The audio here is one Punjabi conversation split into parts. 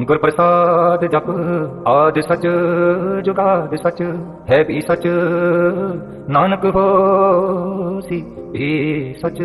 ਗੁਰ ਪ੍ਰਸਾਦ ਜਪ, ਆਦਿ ਸਚ, ਜੁਗਾਦ ਸਚ, ਹੈ ਵੀ ਸਚ, ਨਾਨਕ ਹੋਸੀ ਵੀ ਸਚ।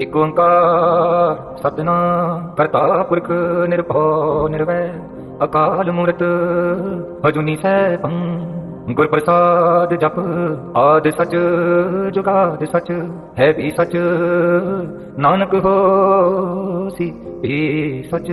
ਇਕ ਓੰਕਾਰ ਸਤਨਾਮ, ਕਰਤਾ ਪੁਰਖ ਨਿਰਭਉ ਨਿਰਵੈ, ਅਕਾਲ ਮੂਰਤ ਅਜੂਨੀ ਸੈਭੰ। ਗੁਰ ਪ੍ਰਸਾਦ ਜਪ, ਆਦਿ ਸਚ, ਜੁਗਾਦ ਸਚ, ਹੈ ਵੀ ਸਚ, ਨਾਨਕ ਹੋਸੀ ਵੀ ਸਚ।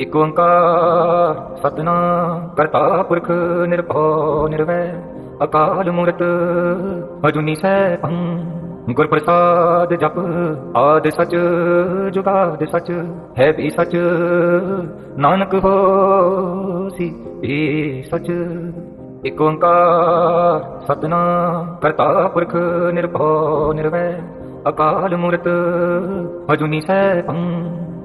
ਇਕ ਓੰਕਾਰ ਸਤਨਾਮ ਕਰਤਾ ਪੁਰਖ ਨਿਰਭਉ ਨਿਰਵੈ ਅਕਾਲ ਮੂਰਤ ਅਜੂਨੀ ਸੈਭੰ ਗੁਰ ਪ੍ਰਸਾਦ ਜਪ ਆਦਿ ਸਚ ਜੁਗਾਦ ਸਚ ਹੈ ਵੀ ਸਚ ਨਾਨਕ ਹੋਸੀ ਵੀ ਸਚ ਇਕ ਓੰਕਾਰ ਸਤਨਾਮ ਕਰਤਾ ਪੁਰਖ ਨਿਰਭਉ ਨਿਰਵੈ ਅਕਾਲ ਮੂਰਤ ਅਜੂਨੀ ਸੈਭੰ